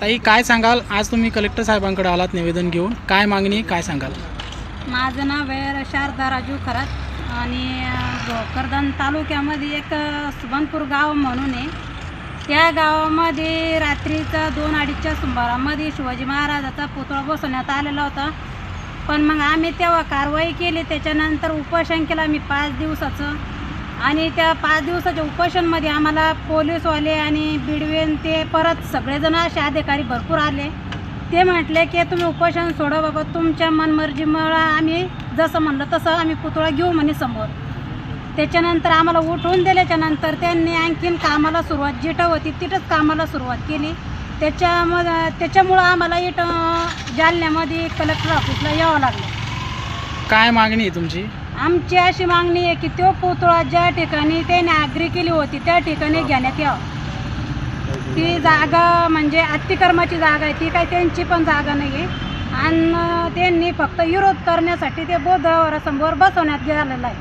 ताई काय सांगाल? आज तुम्ही कलेक्टर साहेबांकडे आलात निवेदन घेऊन. काय मागणी काय सांगाल? माझं नाव आहे शारदा राजू खरात आणि भोकरदन तालुक्यामध्ये एक सुभनपूर गाव म्हणून आहे. त्या गावामध्ये रात्रीचा दोन अडीचच्या सुंभारामध्ये शिवाजी महाराजाचा पुतळा बसवण्यात आलेला होता. पण मग आम्ही तेव्हा कारवाई केली. त्याच्यानंतर उपोषण केलं आम्ही पाच दिवसाचं आणि त्या पाच दिवसाच्या उपोषणमध्ये आम्हाला पोलीसवाले आणि बिडवेन ते परत सगळेजण असे अधिकारी भरपूर आले. ते म्हटले की तुम्ही उपोषण सोडा बाबा तुमच्या मनमर्जीमुळं आम्ही जसं म्हणलं तसं आम्ही पुतळा घेऊ म्हणे समोर. त्याच्यानंतर आम्हाला उठवून दिल्याच्यानंतर त्यांनी आणखीन कामाला सुरुवात जिथं होती तिथंच कामाला सुरुवात केली. त्याच्यामध्ये त्याच्यामुळं आम्हाला इथं जालन्यामध्ये कलेक्टर ऑफिसला यावं लागलं. काय मागणी आहे तुमची? आमची अशी मागणी आहे की तो पुतळा ज्या ठिकाणी त्याने आग्री केली होती त्या ठिकाणी घेण्यात यावं. ती जागा म्हणजे अतिक्रमाची जागा आहे ती काही त्यांची पण जागा नाही आहे आणि त्यांनी फक्त विरोध करण्यासाठी ते बौद्ध समोर बसवण्यात गेलेलं आहे.